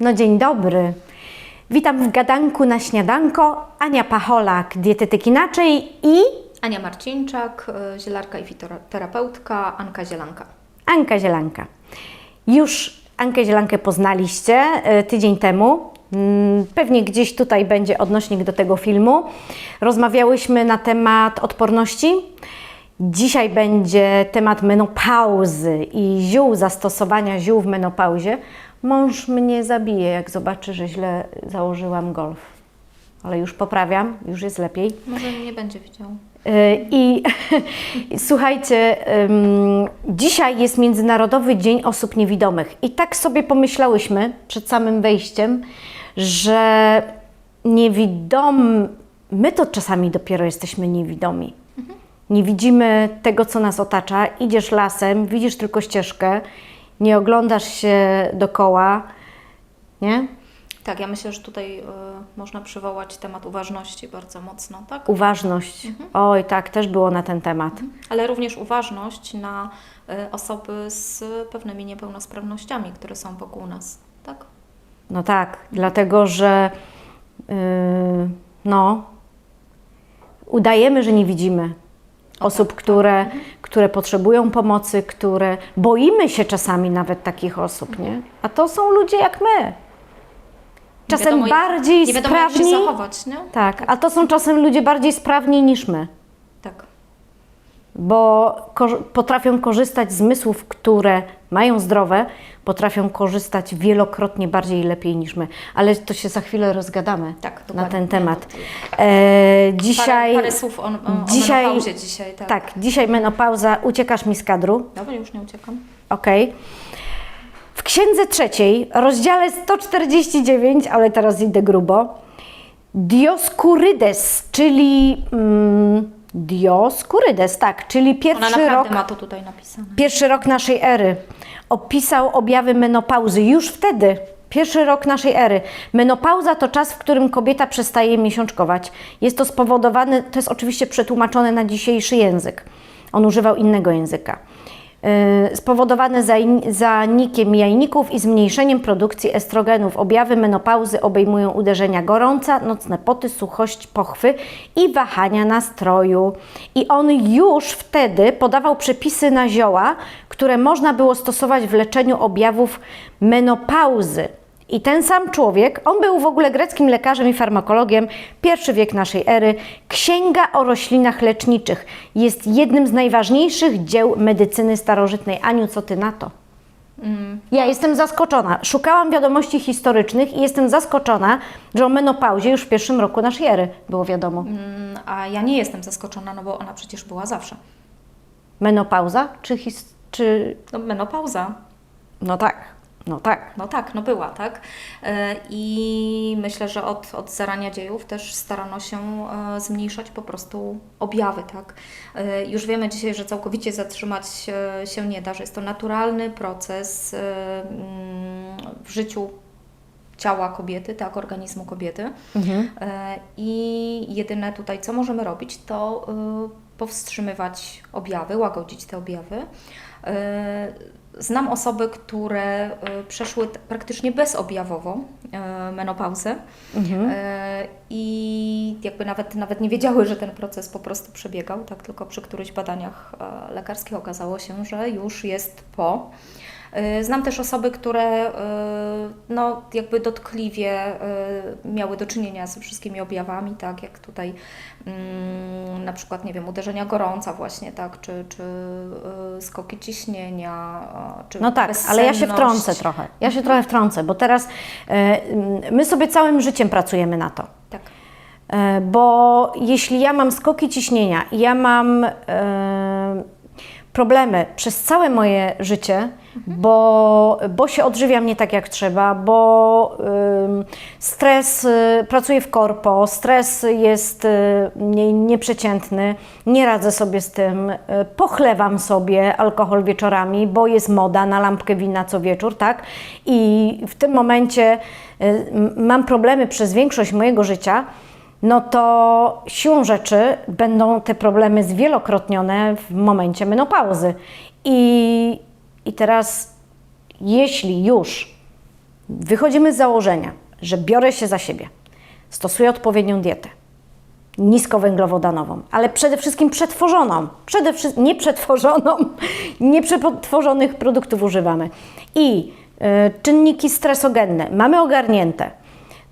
No dzień dobry. Witam w gadanku na śniadanko. Ania Pacholak, dietetyk inaczej i Ania Marcińczak, y, zielarka i fitoterapeutka, Anka Zielanka. Anka Zielanka. Już Ankę Zielankę poznaliście e, tydzień temu. Mm, Pewnie gdzieś tutaj będzie odnośnik do tego filmu. Rozmawiałyśmy na temat odporności. Dzisiaj będzie temat menopauzy i ziół, zastosowania ziół w menopauzie. Mąż mnie zabije, jak zobaczy, że źle założyłam golf. Ale już poprawiam, już jest lepiej. Może nie będzie wiedział. Y, I słuchajcie, ym, dzisiaj jest Międzynarodowy Dzień Osób Niewidomych. I tak sobie pomyślałyśmy przed samym wejściem, że niewidom, my to czasami dopiero jesteśmy niewidomi. Nie widzimy tego, co nas otacza. Idziesz lasem, widzisz tylko ścieżkę, nie oglądasz się dokoła, nie? Tak, ja myślę, że tutaj y, można przywołać temat uważności bardzo mocno, tak? Uważność. Oj, tak, też było na ten temat. Ale również uważność na y, osoby z pewnymi niepełnosprawnościami, które są wokół nas, tak? No tak, dlatego że yy, no, udajemy, że nie widzimy osób, które, które potrzebują pomocy, które boimy się czasami nawet takich osób, nie? A to są ludzie jak my. Czasem wiadomo, bardziej Nie wiadomo, jak się sprawni. zachować, nie? Tak, a to są czasem ludzie bardziej sprawni niż my, Tak. bo ko- potrafią korzystać z zmysłów, które mają zdrowe, potrafią korzystać wielokrotnie bardziej i lepiej niż my. Ale to się za chwilę rozgadamy Tak, na ten temat. E, dzisiaj, Parę, parę słów o, o, dzisiaj- o menopauzie dzisiaj, tak. tak, dzisiaj menopauza, uciekasz mi z kadru, Dobra, już nie uciekam. ok. W księdze trzeciej, rozdziale 149, ale teraz idę grubo, Dioskurydes, czyli mm, Dioskurydes, tak, czyli Ona pierwszy naprawdę rok ma to tutaj napisane. Pierwszy rok naszej ery opisał objawy menopauzy. Już wtedy, pierwszy rok naszej ery. Menopauza to czas, w którym kobieta przestaje miesiączkować. Jest to spowodowane, to jest oczywiście przetłumaczone na dzisiejszy język. On używał innego języka. Yy, Spowodowane zanikiem jajników i zmniejszeniem produkcji estrogenów. Objawy menopauzy obejmują uderzenia gorąca, nocne poty, suchość, pochwy i wahania nastroju. I on już wtedy podawał przepisy na zioła, które można było stosować w leczeniu objawów menopauzy. I ten sam człowiek, on był w ogóle greckim lekarzem i farmakologiem, pierwszy wiek naszej ery. Księga o roślinach leczniczych jest jednym z najważniejszych dzieł medycyny starożytnej. Aniu, co ty na to? Ja jestem zaskoczona. Szukałam wiadomości historycznych i jestem zaskoczona, że o menopauzie już w pierwszym roku naszej ery było wiadomo. Mm, A ja nie jestem zaskoczona, no bo ona przecież była zawsze. Menopauza czy, his, czy... No, menopauza. No tak, no tak. No tak, no była, tak? E, I myślę, że od, od zarania dziejów też starano się e, zmniejszać po prostu objawy, tak? E, Już wiemy dzisiaj, że całkowicie zatrzymać się nie da, że jest to naturalny proces mm, w życiu ciała kobiety, tak, organizmu kobiety. E, I jedyne tutaj, co możemy robić, to powstrzymywać objawy, łagodzić te objawy. Znam osoby, które y, przeszły praktycznie bezobjawowo e, menopauzę E, i jakby nawet, nawet nie wiedziały, że ten proces po prostu przebiegał, tak tylko przy którychś badaniach lekarskich okazało się, że już jest po. E, Znam też osoby, które e, no, jakby dotkliwie e, miały do czynienia ze wszystkimi objawami, tak jak tutaj mm, na przykład, nie wiem, uderzenia gorąca właśnie, tak, czy, czy skoki ciśnienia, czy No tak, ale ja się wtrącę trochę. Ja się trochę wtrącę, bo teraz my sobie całym życiem pracujemy na to. Tak. Bo jeśli ja mam skoki ciśnienia i ja mam problemy przez całe moje życie, bo, bo się odżywiam nie tak jak trzeba, bo stres, y, pracuję w korpo, stres jest y, nie, nieprzeciętny, nie radzę sobie z tym, y, pochlewam sobie alkohol wieczorami, bo jest moda na lampkę wina co wieczór, tak? I w tym momencie mam problemy przez większość mojego życia, no to siłą rzeczy będą te problemy zwielokrotnione w momencie menopauzy. I, i teraz, jeśli już wychodzimy z założenia, że biorę się za siebie, stosuję odpowiednią dietę, niskowęglowodanową, ale przede wszystkim przetworzoną, przede wszystkim nie przetworzoną, nie przetworzonych produktów używamy i y, czynniki stresogenne mamy ogarnięte,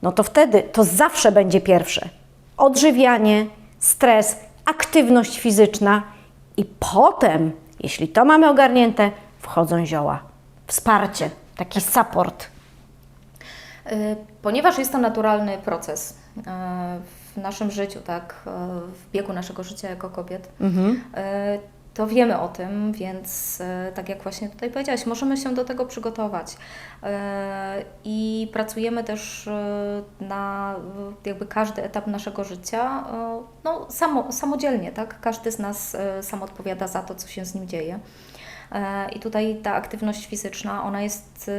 no to wtedy to zawsze będzie pierwsze. Odżywianie, stres, aktywność fizyczna i potem, jeśli to mamy ogarnięte, wchodzą zioła. Wsparcie, taki support. Y, Ponieważ jest to naturalny proces y, w naszym życiu, tak, y, w biegu naszego życia jako kobiet, y, to wiemy o tym, więc tak jak właśnie tutaj powiedziałaś, możemy się do tego przygotować. I pracujemy też na jakby każdy etap naszego życia no, samo, samodzielnie, tak? Każdy z nas sam odpowiada za to, co się z nim dzieje. E, I tutaj ta aktywność fizyczna, ona jest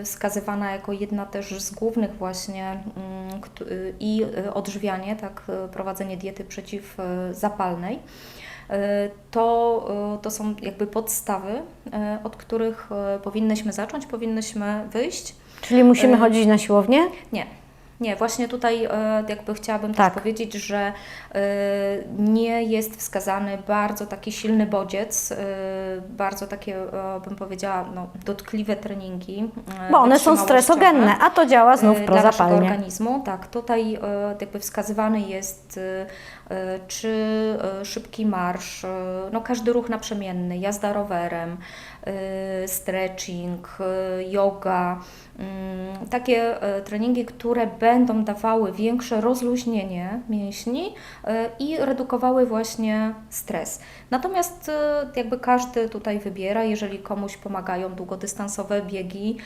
y, wskazywana jako jedna też z głównych właśnie mm, y, i odżywianie, tak, y, prowadzenie diety przeciwzapalnej. Y, To, to są jakby podstawy, y, od których powinnyśmy zacząć, powinnyśmy wyjść. Czyli musimy chodzić na siłownię? Nie. Nie, właśnie tutaj e, jakby chciałabym Tak. też powiedzieć, że e, nie jest wskazany bardzo taki silny bodziec, e, bardzo takie, bym powiedziała, no, dotkliwe treningi. Bo one są stresogenne, a to działa znów e, Dla prozapalnie. organizmu, tak. Tutaj jakby wskazywany jest czy szybki marsz, no każdy ruch naprzemienny, jazda rowerem, stretching, e, yoga, mm, takie e, treningi, które będą dawały większe rozluźnienie mięśni i redukowały właśnie stres. Natomiast jakby każdy tutaj wybiera, jeżeli komuś pomagają długodystansowe biegi,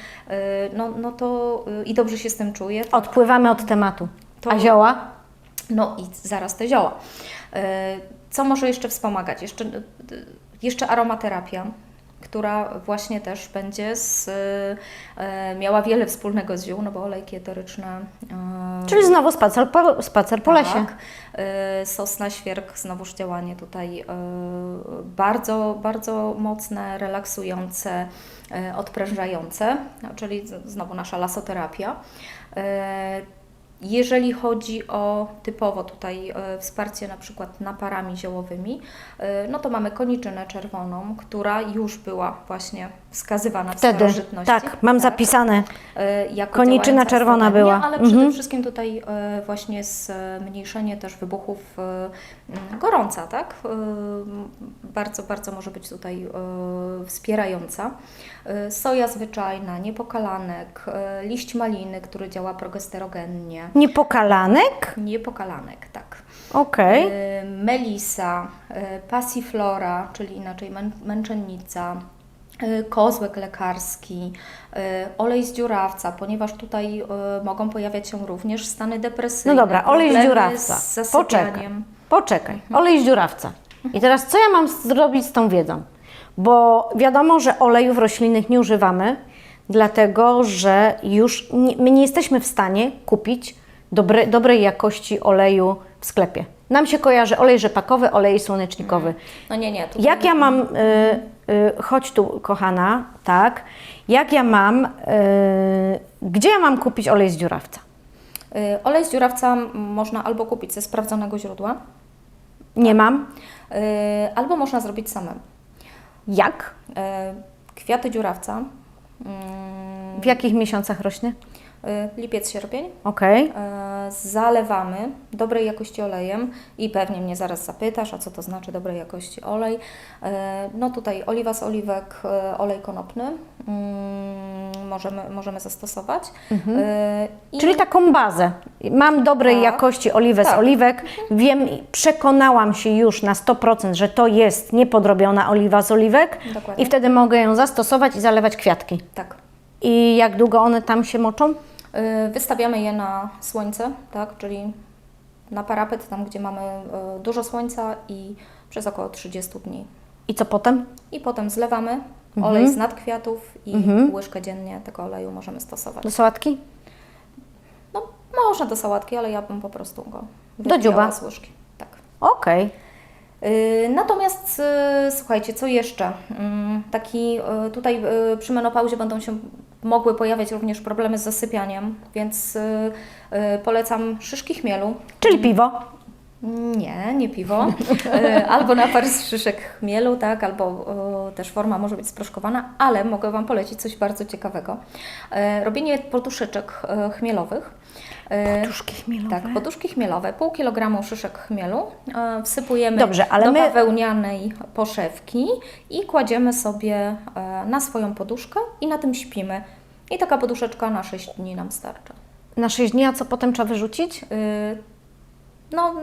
no, no to i dobrze się z tym czuje, to, Odpływamy od tematu. To- A zioła? no i zaraz te zioła. Co może jeszcze wspomagać? Jeszcze, jeszcze aromaterapia, która właśnie też będzie z, e, miała wiele wspólnego z ziół, no bo olejki eteryczne. e, Czyli znowu spacer po, spacer po lesie. tak. E, Sosna, świerk, znowuż działanie tutaj e, bardzo, bardzo mocne, relaksujące, odprężające, czyli znowu nasza lasoterapia. Jeżeli chodzi o typowo tutaj e, wsparcie na przykład naparami ziołowymi, e, no to mamy koniczynę czerwoną, która już była właśnie wskazywana w Wtedy, starożytności. tak, mam zapisane. E, jako Koniczyna czerwona była. Ale Mhm. przede wszystkim tutaj e, właśnie zmniejszenie też wybuchów e, m, gorąca, tak? E, Bardzo, bardzo może być tutaj e, wspierająca. E, Soja zwyczajna, niepokalanek, e, liść maliny, który działa progesterogennie. Niepokalanek? Niepokalanek, tak. Okej. E, Melisa, e, passiflora, czyli inaczej mę- męczennica, e, kozłek lekarski, e, olej z dziurawca, ponieważ tutaj e, mogą pojawiać się również stany depresyjne. No dobra, olej z dziurawca. Z. Poczekaj. Poczekaj. Olej z dziurawca. I teraz co ja mam zrobić z tą wiedzą? Bo wiadomo, że olejów roślinnych nie używamy, dlatego że już nie, my nie jesteśmy w stanie kupić dobre, dobrej jakości oleju w sklepie. Nam się kojarzy olej rzepakowy, olej słonecznikowy. No nie, nie. Jak ja mam, y, y, chodź tu kochana, tak, jak ja mam, y, gdzie ja mam kupić olej z dziurawca? E, Olej z dziurawca można albo kupić ze sprawdzonego źródła, Nie mam. e, albo można zrobić samemu. Jak? E, Kwiaty dziurawca, mm, W jakich miesiącach rośnie? E, lipiec, sierpień, Okej. E, zalewamy dobrej jakości olejem i pewnie mnie zaraz zapytasz, a co to znaczy dobrej jakości olej. E, No tutaj oliwa z oliwek, olej konopny mm, możemy, możemy zastosować. E, I Czyli taką bazę. Mam dobrej Tak. jakości oliwę z Tak. oliwek. Wiem, i przekonałam się już na 100%, że to jest niepodrobiona oliwa z oliwek Dokładnie. i wtedy mogę ją zastosować i zalewać kwiatki. tak. I jak długo one tam się moczą? E, Wystawiamy je na słońce, tak, czyli na parapet, tam gdzie mamy e, dużo słońca i przez około 30 dni. I co potem? I potem zlewamy Mhm. olej z nadkwiatów i łyżkę dziennie tego oleju możemy stosować. Do sałatki? No, można do sałatki, ale ja bym po prostu go Do dziuba. z łyżki. Tak. Okej. Yy, Natomiast yy, słuchajcie, co jeszcze? Yy, Taki tutaj przy menopauzie będą się mogły pojawiać również problemy z zasypianiem, więc y, y, polecam szyszki chmielu. Czyli piwo. Nie, nie piwo. E, albo napar z szyszek chmielu, tak, albo e, też forma może być sproszkowana, ale mogę Wam polecić coś bardzo ciekawego. E, robienie poduszeczek chmielowych. Poduszki chmielowe. Tak, poduszki chmielowe, pół kilogramu szyszek chmielu, wsypujemy Dobrze, ale do my- bawełnianej poszewki i kładziemy sobie na swoją poduszkę i na tym śpimy. I taka poduszeczka na 6 dni nam starcza. Na 6 dni, a co potem trzeba wyrzucić? No,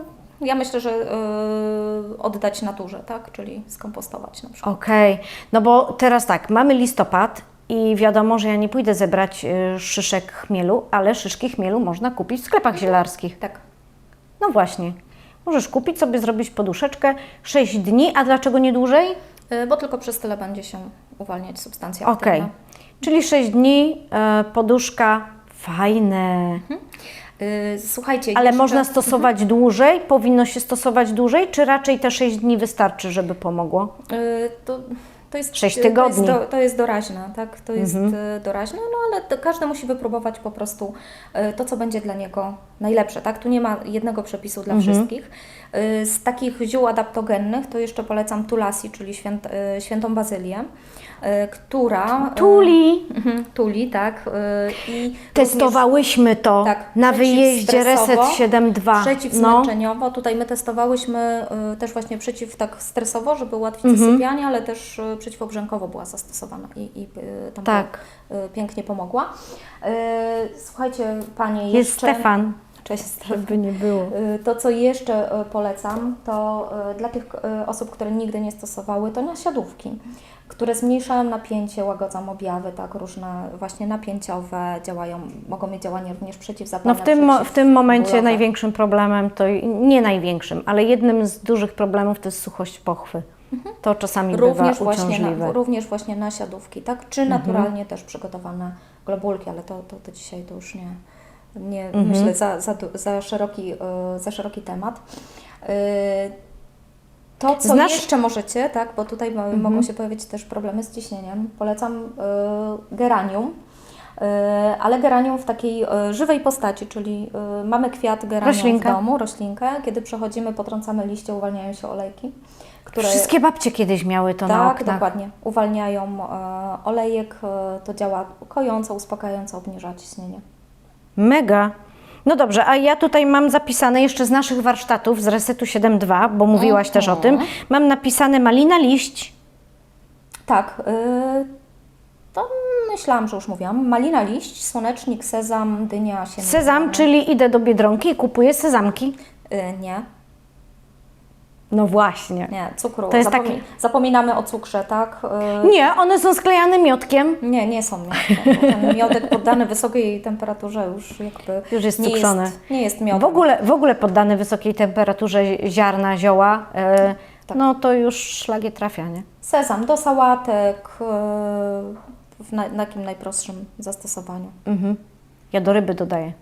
ja myślę, że y, oddać naturze, tak? Czyli skompostować na przykład. Okej, no bo teraz tak, mamy listopad i wiadomo, że ja nie pójdę zebrać y, szyszek chmielu, ale szyszki chmielu można kupić w sklepach zielarskich. Tak. No właśnie, możesz kupić sobie, zrobić poduszeczkę 6 dni, a dlaczego nie dłużej? Y, Bo tylko przez tyle będzie się uwalniać substancja Okej, aktywna. czyli 6 dni, e, poduszka, fajne. Y, Słuchajcie, Ale można stosować dłużej? Powinno się stosować dłużej, czy raczej te 6 dni wystarczy, żeby pomogło? y, to, to jest Sześć y, tygodni. To jest, do, to jest doraźne, tak? To jest y, doraźne, no ale to każdy musi wypróbować po prostu y, to, co będzie dla niego najlepsze, tak? Tu nie ma jednego przepisu dla wszystkich. Y, Z takich ziół adaptogennych to jeszcze polecam tulasi, czyli święt, y, świętą bazylię, y, która... y, Tuli! Mhm, Tuli, tak. y, I Testowałyśmy to tak, na wyjeździe Reset przeciwstresowo, 7.2. No, Przeciwzmęczeniowo. Tutaj my testowałyśmy też właśnie przeciw tak stresowo, żeby ułatwić Mhm. zasypianie, ale też przeciwobrzękowo była zastosowana i, i tam Tak. pięknie pomogła. Słuchajcie, Panie, Jest jeszcze... Stefan, Cześć Stefan. żeby nie było. To, co jeszcze polecam, to dla tych osób, które nigdy nie stosowały, to nasiadówki, które zmniejszają napięcie, łagodzą objawy, tak, różne właśnie napięciowe działają, mogą mieć działanie również No przeciwzapalne. w tym, w tym momencie największym problemem to, nie największym, ale jednym z dużych problemów to jest suchość pochwy. To czasami Mhm. Również bywa właśnie. Mhm. na, również właśnie nasiadówki, tak? Czy naturalnie też przygotowane globulki, ale to, to, to dzisiaj to już nie, nie Mhm. myślę, za, za, za, szeroki, y, za szeroki temat. Y, To, co Znasz- jeszcze możecie, tak, bo tutaj Mhm. mogą się pojawić też problemy z ciśnieniem, polecam y, geranium. Y, Ale geranium w takiej y, żywej postaci, czyli y, mamy kwiat geranium Roślinkę. w domu, roślinkę. Kiedy przechodzimy, potrącamy liście, uwalniają się olejki, które Wszystkie babcie kiedyś miały to na tak, oknach. dokładnie. Uwalniają e, olejek, e, to działa kojąco, uspokajająco, obniża ciśnienie. Mega. No dobrze, a ja tutaj mam zapisane jeszcze z naszych warsztatów z Resetu 7.2, bo mówiłaś też o tym. Mam napisane malina liść. Tak, e, to myślałam, że już mówiłam. Malina liść, słonecznik, sezam, dynia, siemię. Sezam, czyli idę do Biedronki i kupuję sezamki. E, nie, No właśnie. nie, cukru. To jest Zapomi- taki- Zapominamy o cukrze, tak? E, Nie, one są sklejane miodkiem. Nie, nie są miodkiem. Ten miodek poddany wysokiej temperaturze już jakby Już jest nie cukrzone. Jest, nie jest miodem. W ogóle, w ogóle poddane wysokiej temperaturze ziarna, zioła, e, Tak. no to już szlagie trafia, nie? Sezam do sałatek, e, w na, na takim najprostszym zastosowaniu. Mhm. Ja do ryby dodaję.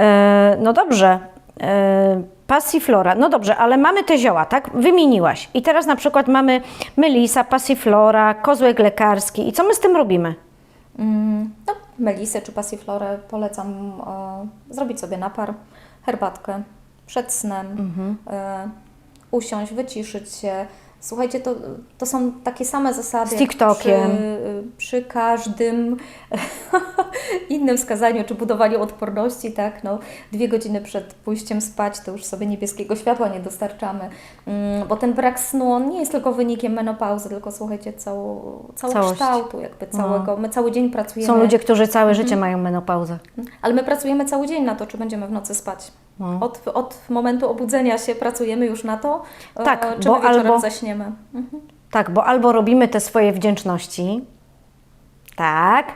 E, no dobrze. E, passiflora. No dobrze, ale mamy te zioła, tak? Wymieniłaś. I teraz na przykład mamy melisa, passiflora, kozłek lekarski. I co my z tym robimy? Mm, No, melisę czy passiflorę polecam e, zrobić sobie napar, herbatkę przed snem, Mhm. e, usiąść, wyciszyć się. Słuchajcie, to, to są takie same zasady Z TikTokiem. Przy, przy każdym innym wskazaniu czy budowaniu odporności, tak? No, dwie godziny przed pójściem spać to już sobie niebieskiego światła nie dostarczamy, mm, bo ten brak snu on nie jest tylko wynikiem menopauzy, tylko słuchajcie, cało, całokształtu jakby całego. My cały dzień pracujemy. Są ludzie, którzy całe Mhm. życie mają menopauzę. Ale my pracujemy cały dzień na to, czy będziemy w nocy spać. No. Od, od momentu obudzenia się pracujemy już na to, e, Tak, czy bo my wieczorem albo- zaśniemy. Mhm. Tak, bo albo robimy te swoje wdzięczności, tak,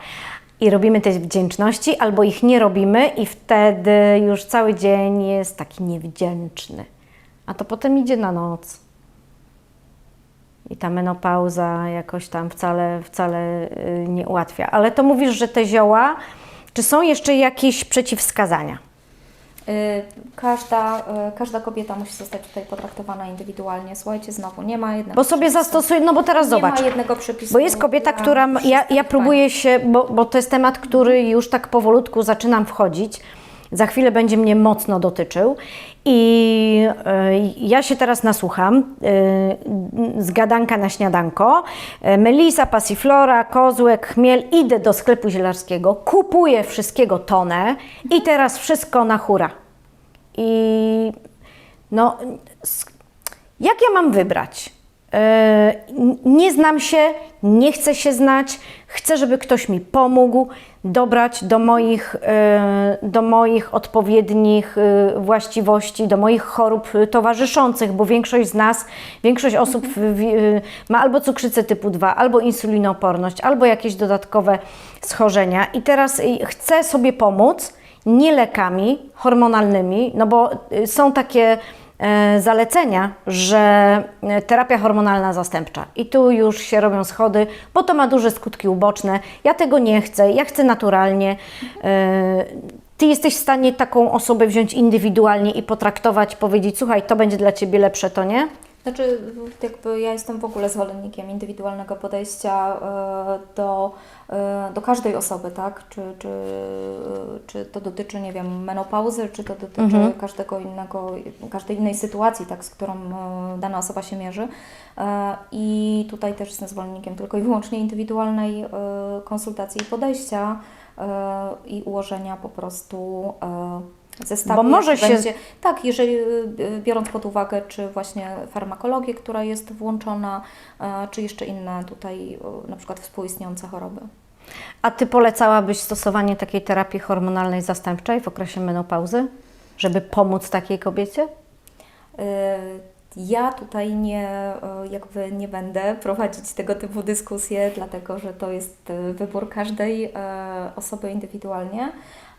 i robimy te wdzięczności, albo ich nie robimy i wtedy już cały dzień jest taki niewdzięczny. A to potem idzie na noc. I ta menopauza jakoś tam wcale, wcale y, nie ułatwia. Ale to mówisz, że te zioła, czy są jeszcze jakieś przeciwwskazania? Y, Każda, y, każda kobieta musi zostać tutaj potraktowana indywidualnie. Słuchajcie, znowu nie ma jednego Bo sobie przepisu. no bo teraz nie zobacz. ma jednego przepisu. Bo jest kobieta, która. Ja, ja próbuję się, bo, bo to jest temat, który już tak powolutku zaczynam wchodzić. Za chwilę będzie mnie mocno dotyczył. I e, ja się teraz nasłucham e, z gadanka na śniadanko. E, Melisa, pasiflora, kozłek, chmiel. Idę do sklepu zielarskiego, kupuję wszystkiego tonę i teraz wszystko na hura. I no, jak ja mam wybrać? E, Nie znam się, nie chcę się znać, chcę, żeby ktoś mi pomógł dobrać do moich, e, do moich odpowiednich e, właściwości, do moich chorób towarzyszących, bo większość z nas, większość osób ma albo cukrzycę typu 2, albo insulinooporność, albo jakieś dodatkowe schorzenia. I teraz chcę sobie pomóc nie lekami hormonalnymi, no bo są takie zalecenia, że e, terapia hormonalna zastępcza i tu już się robią schody, bo to ma duże skutki uboczne. Ja tego nie chcę, ja chcę naturalnie. E, Ty jesteś w stanie taką osobę wziąć indywidualnie i potraktować, powiedzieć, słuchaj, to będzie dla Ciebie lepsze, to nie? Znaczy, jakby ja jestem w ogóle zwolennikiem indywidualnego podejścia e, do, e, do każdej osoby, tak? Czy, czy, czy to dotyczy, nie wiem, menopauzy, czy to dotyczy każdego innego, każdej innej sytuacji, tak, z którą e, dana osoba się mierzy. E, I tutaj też jestem zwolennikiem tylko i wyłącznie indywidualnej e, konsultacji i podejścia e, i ułożenia po prostu e, zestawu. Bo może się- będzie, tak, jeżeli y, biorąc pod uwagę, czy właśnie farmakologię, która jest włączona, e, czy jeszcze inne tutaj na przykład współistniejące choroby. A Ty polecałabyś stosowanie takiej terapii hormonalnej zastępczej w okresie menopauzy, żeby pomóc takiej kobiecie? E, Ja tutaj nie, e, jakby nie będę prowadzić tego typu dyskusje, dlatego że to jest wybór każdej osoby indywidualnie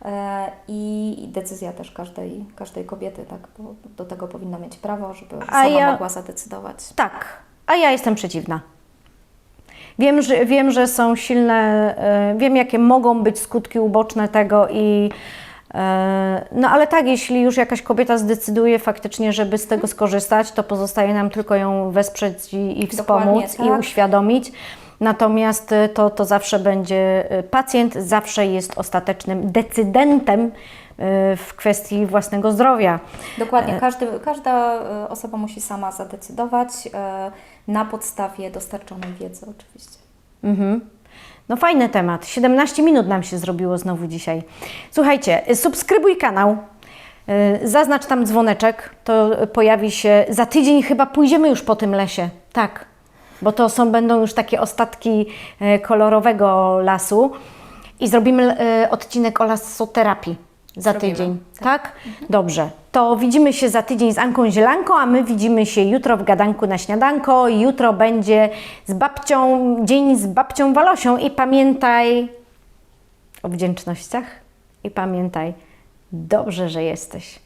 e, i decyzja też każdej, każdej kobiety, tak, bo do tego powinna mieć prawo, żeby A sama ja- mogła zadecydować. Tak, a ja jestem przeciwna. Wiem, że, wiem, że są silne, e, wiem jakie mogą być skutki uboczne tego i e, no ale tak, jeśli już jakaś kobieta zdecyduje faktycznie, żeby z tego skorzystać, to pozostaje nam tylko ją wesprzeć i, i wspomóc i tak. uświadomić. Natomiast e, to, to zawsze będzie, e, pacjent zawsze jest ostatecznym decydentem e, w kwestii własnego zdrowia. Dokładnie, każdy, każda e, osoba musi sama zadecydować e, na podstawie dostarczonej wiedzy oczywiście. Mhm. No fajny temat. 17 minut nam się zrobiło znowu dzisiaj. Słuchajcie, y, subskrybuj kanał. y, Zaznacz tam dzwoneczek, to y, pojawi się za tydzień chyba pójdziemy już po tym lesie. Tak. Bo to są będą już takie ostatki y, kolorowego lasu i zrobimy y, odcinek o lasoterapii za Zrobimy, tydzień. Tak? Dobrze. To widzimy się za tydzień z Anką Zielanką, a my widzimy się jutro w gadanku na śniadanko. Jutro będzie z babcią, dzień z babcią Walosią i pamiętaj o wdzięcznościach i pamiętaj, dobrze, że jesteś.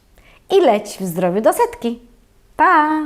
I leć w zdrowiu do setki. Pa!